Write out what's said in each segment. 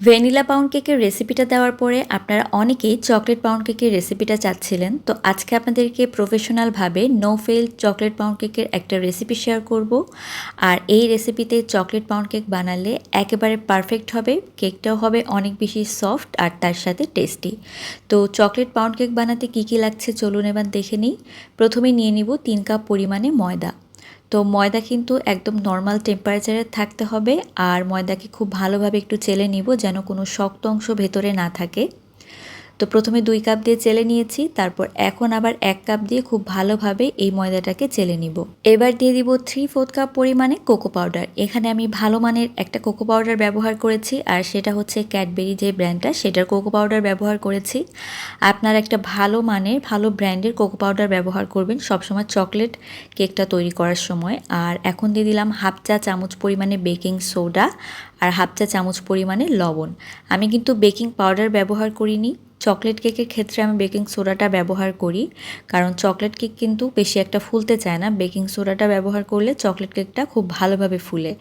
Vanilla pound কেকের রেসিপিটা দেওয়ার পরে আপনারা অনেকেই চকলেট পাউন্ড কেকের রেসিপিটা চাচ্ছিলেন। তো আজকে আপনাদেরকে প্রফেশনালভাবে নো ফেল চকলেট পাউন্ড কেকের একটা রেসিপি শেয়ার করব। আর এই রেসিপিতে চকলেট পাউন্ড কেক বানালে একেবারে পারফেক্ট হবে, কেকটাও হবে অনেক বেশি সফট আর তার সাথে টেস্টি। তো চকলেট পাউন্ড কেক বানাতে কী কী লাগছে চলুন এবার দেখে নিই। প্রথমে নিয়ে নিব তিন কাপ পরিমাণে ময়দা। তো ময়দা কিন্তু একদম নর্মাল টেম্পারেচারে থাকতে হবে আর ময়দাকে খুব ভালোভাবে একটু চেলে নিব যেন কোনো শক্ত অংশ ভেতরে না থাকে। তো প্রথমে দুই কাপ দিয়ে চেলে নিয়েছি, তারপর এখন আবার এক কাপ দিয়ে খুব ভালোভাবে এই ময়দাটাকে চেলে নিব। এবার দিয়ে দিব থ্রি ফোর্থ কাপ পরিমাণে কোকো পাউডার এখানে আমি ভালো মানের একটা কোকো পাউডার ব্যবহার করেছি, আর সেটা হচ্ছে ক্যাডবেরি যে ব্র্যান্ডটা সেটার কোকো পাউডার ব্যবহার করেছি। আপনার একটা ভালো মানের, ভালো ব্র্যান্ডের কোকো পাউডার ব্যবহার করবেন সবসময় চকলেট কেকটা তৈরি করার সময়। আর এখন দিয়ে দিলাম হাফ চা চামচ পরিমাণে বেকিং সোডা আর হাফ চা চামচ পরিমাণে লবণ। আমি কিন্তু বেকিং পাউডার ব্যবহার করিনি চকলেট কেকের ক্ষেত্রে আমি বেকিং সোডাটা ব্যবহার করি। কারণ চকলেট কেক কিন্তু বেশি একটা ফুলতে চায় না। বেকিং সোডাটা ব্যবহার করলে চকলেট কেকটা খুব ভালোভাবে ফুলে।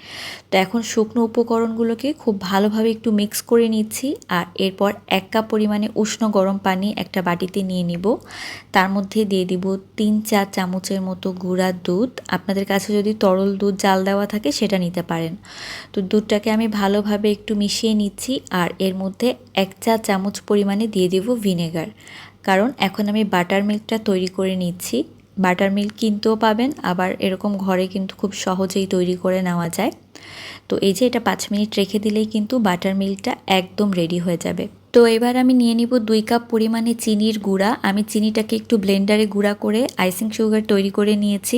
তো এখন শুকনো উপকরণগুলোকে খুব ভালোভাবে একটু মিক্স করে নিচ্ছি আর এরপর এক কাপ পরিমাণে উষ্ণ গরম পানি একটা বাটিতে নিয়ে নিব। তার মধ্যে দিয়ে দিব তিন চার চামচের মতো গুঁড়া দুধ। আপনাদের কাছে যদি তরল দুধ জাল দেওয়া থাকে সেটা নিতে পারেন। তো দুধটাকে আমি ভালোভাবে একটু মিশিয়ে নিচ্ছি আর এর মধ্যে এক চা চামচ পরিমাণে দিয়ে দিব ভিনেগার। কারণ এখন আমি বাটার মিল্কটা তৈরি করে নিচ্ছি। বাটার মিল্ক কিনতেও পাবেন, আবার এরকম ঘরে কিন্তু খুব সহজেই তৈরি করে নেওয়া যায়। তো এই যে এটা পাঁচ মিনিট রেখে দিলেই কিন্তু বাটার মিল্কটা একদম রেডি হয়ে যাবে। তো এবার আমি নিয়ে নিব দুই কাপ পরিমাণে চিনির গুঁড়া। আমি চিনিটাকে একটু ব্লেন্ডারে গুঁড়া করে আইসিং সুগার তৈরি করে নিয়েছি।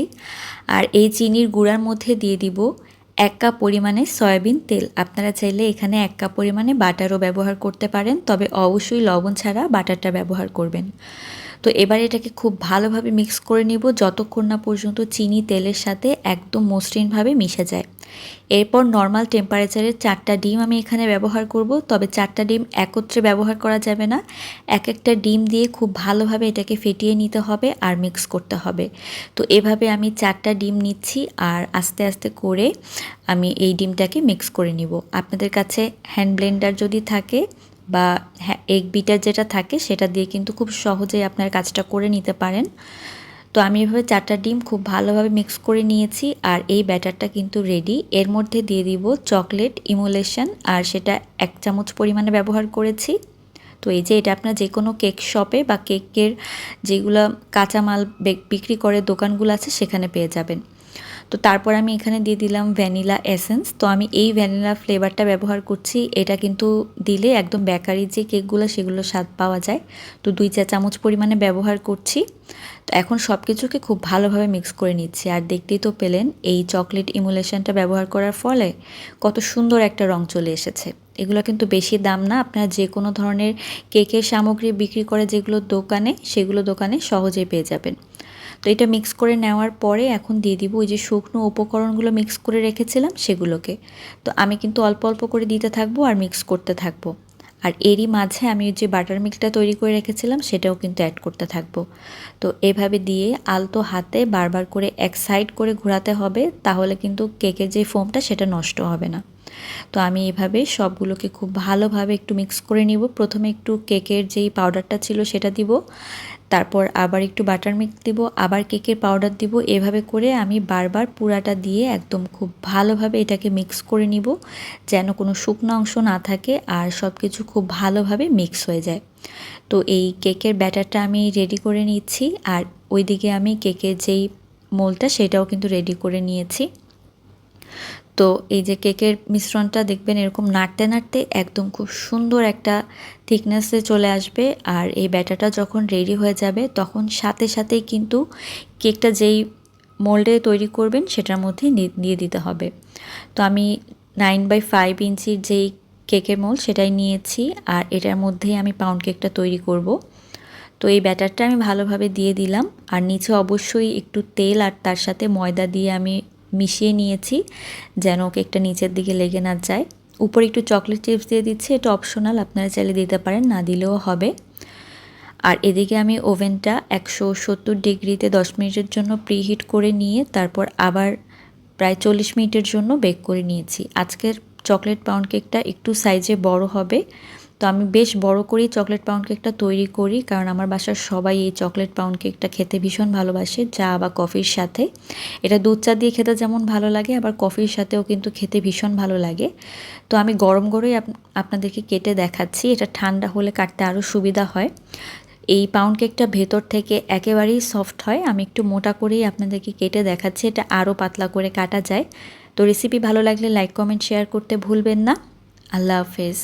আর এই চিনির গুঁড়ার মধ্যে দিয়ে দিব এক কাপ পরিমাণে সয়াবিন তেল। আপনারা চাইলে এখানে এক কাপ পরিমাণে বাটারও ব্যবহার করতে পারেন, তবে অবশ্যই লবণ ছাড়া বাটারটা ব্যবহার করবেন। তো এবার এটাকে খুব ভালোভাবে মিক্স করে নিব, যতক্ষণ না পর্যন্ত চিনি তেলের সাথে একদম মসৃণভাবে মিশে যায়। এরপর নর্মাল টেম্পারেচারে চারটা ডিম আমি এখানে ব্যবহার করব, তবে চারটা ডিম একত্রে ব্যবহার করা যাবে না। এক একটা ডিম দিয়ে খুব ভালোভাবে এটাকে ফেটিয়ে নিতে হবে আর মিক্স করতে হবে। তো এভাবে আমি চারটা ডিম নিচ্ছি আর আস্তে আস্তে করে আমি এই ডিমটাকে মিক্স করে নিব। আপনাদের কাছে হ্যান্ড ব্লেন্ডার যদি থাকে বা এগ বিটার যেটা থাকে সেটা দিয়ে কিন্তু খুব সহজেই আপনার কাজটা করে নিতে পারেন। তো আমি এভাবে চারটা ডিম খুব ভালোভাবে মিক্স করে নিয়েছি আর এই ব্যাটারটা কিন্তু রেডি এর মধ্যে দিয়ে দিব চকলেট ইমুলেশন আর সেটা এক চামচ পরিমাণে ব্যবহার করেছি। তো এই যে এটা আপনার যে কোনো কেক শপে বা কেকের যেগুলো কাঁচামাল বিক্রি করে দোকানগুলো আছে সেখানে পেয়ে যাবেন। তো তারপর আমি এখানে দিয়ে দিলাম ভ্যানিলা এসেন্স। তো আমি এই ভ্যানিলা ফ্লেভারটা ব্যবহার করছি। এটা কিন্তু দিলে একদম বেকারি যে কেকগুলো সেগুলো স্বাদ পাওয়া যায়। তো দুই চা চামচ পরিমাণে ব্যবহার করছি। তো এখন সব কিছুকে খুব ভালোভাবে মিক্স করে নিচ্ছি। আর দেখতেই তো পেলেন, এই চকলেট ইমুলেশনটা ব্যবহার করার ফলে কত সুন্দর একটা রং চলে এসেছে। এগুলো কিন্তু বেশি দাম না। আপনারা যে কোনো ধরনের কেকের সামগ্রী বিক্রি করে যেগুলো দোকানে, সেগুলো দোকানে সহজেই পেয়ে যাবেন। তো এটা মিক্স করে নেওয়ার পরে এখন দিয়ে দিব ওই যে শুকনো উপকরণগুলো মিক্স করে রেখেছিলাম সেগুলোকে। তো আমি কিন্তু অল্প অল্প করে দিতে থাকব আর মিক্স করতে থাকব। আর এরই মাঝে আমি যে বাটার মিল্কটা তৈরি করে রেখেছিলাম সেটাও কিন্তু অ্যাড করতে থাকব। তো এভাবে দিয়ে আলতো হাতে বারবার করে এক সাইড করে ঘোরাতে হবে, তাহলে কিন্তু কেকের যে ফোমটা সেটা নষ্ট হবে না। তো আমি এভাবে সবগুলোকে খুব ভালোভাবে একটু মিক্স করে নিব। প্রথমে একটু কেকের যেই পাউডারটা ছিল সেটা দিব। তারপর আবার একটু বাটার মিক্স দিব, আবার কেকের পাউডার দিব। এভাবে করে আমি বারবার পুরাটা দিয়ে একদম খুব ভালোভাবে এটাকে মিক্স করে নিব, যেন কোনো শুকনো অংশ না থাকে আর সব কিছু খুব ভালোভাবে মিক্স হয়ে যায়। তো এই কেকের ব্যাটারটা আমি রেডি করে নিচ্ছি আর ওইদিকে আমি কেকের যেই মোলটা সেটাও কিন্তু রেডি করে নিয়েছি। তো এই যে কেকের মিশ্রণটা দেখবেন এরকম নাড়তে নাড়তে একদম খুব সুন্দর একটা থিকনেসে চলে আসবে। আর এই ব্যাটারটা যখন রেডি হয়ে যাবে, তখন সাথে সাথেই কিন্তু কেকটা যেই মোল্ডে তৈরি করবেন সেটার মধ্যে দিয়ে দিতে হবে। তো আমি নাইন বাই ফাইভ ইঞ্চির যেই কেকের মোল সেটাই নিয়েছি আর এটার মধ্যেই আমি পাউন্ড কেকটা তৈরি করব। তো এই ব্যাটারটা আমি ভালোভাবে দিয়ে দিলাম। আর নিচে অবশ্যই একটু তেল আর তার সাথে ময়দা দিয়ে আমি মিশিয়ে নিয়েছি, যেন কেকটা নিচের দিকে লেগে না যায়। উপরে একটু চকলেট চিপস দিয়ে দিচ্ছি, এটা অপশনাল আপনারা চাইলে দিতে পারেন, না দিলেও হবে। আর এদিকে আমি ওভেনটা একশো সত্তর ডিগ্রিতে দশ মিনিটের জন্য প্রিহিট করে নিয়ে, তারপর আবার প্রায় চল্লিশ মিনিটের জন্য বেক করে নিয়েছি। আজকের চকলেট পাউন্ড কেকটা একটু সাইজে বড় হবে তো আমি বেশ বড় করেই চকলেট পাউন্ড কেকটা তৈরি করি, কারণ আমার বাসার সবাই এই চকলেট পাউন্ড কেকটা খেতে ভীষণ ভালোবাসে, চা বা কফির সাথে। এটা দুধ চা দিয়ে খেতে যেমন ভালো লাগে, আবার কফির সাথেও কিন্তু খেতে ভীষণ ভালো লাগে। তো আমি গরম গরমই আপনাদেরকে কেটে দেখাচ্ছি, এটা ঠান্ডা হলে কাটতে আরও সুবিধা হয়। এই পাউন্ড কেকটা ভেতর থেকে একেবারেই সফট হয়, আমি একটু মোটা করেই আপনাদেরকে কেটে দেখাচ্ছি, এটা আরও পাতলা করে কাটা যায়। তো রেসিপি ভালো লাগলে লাইক কমেন্ট শেয়ার করতে ভুলবেন না। আল্লাহ হাফেজ।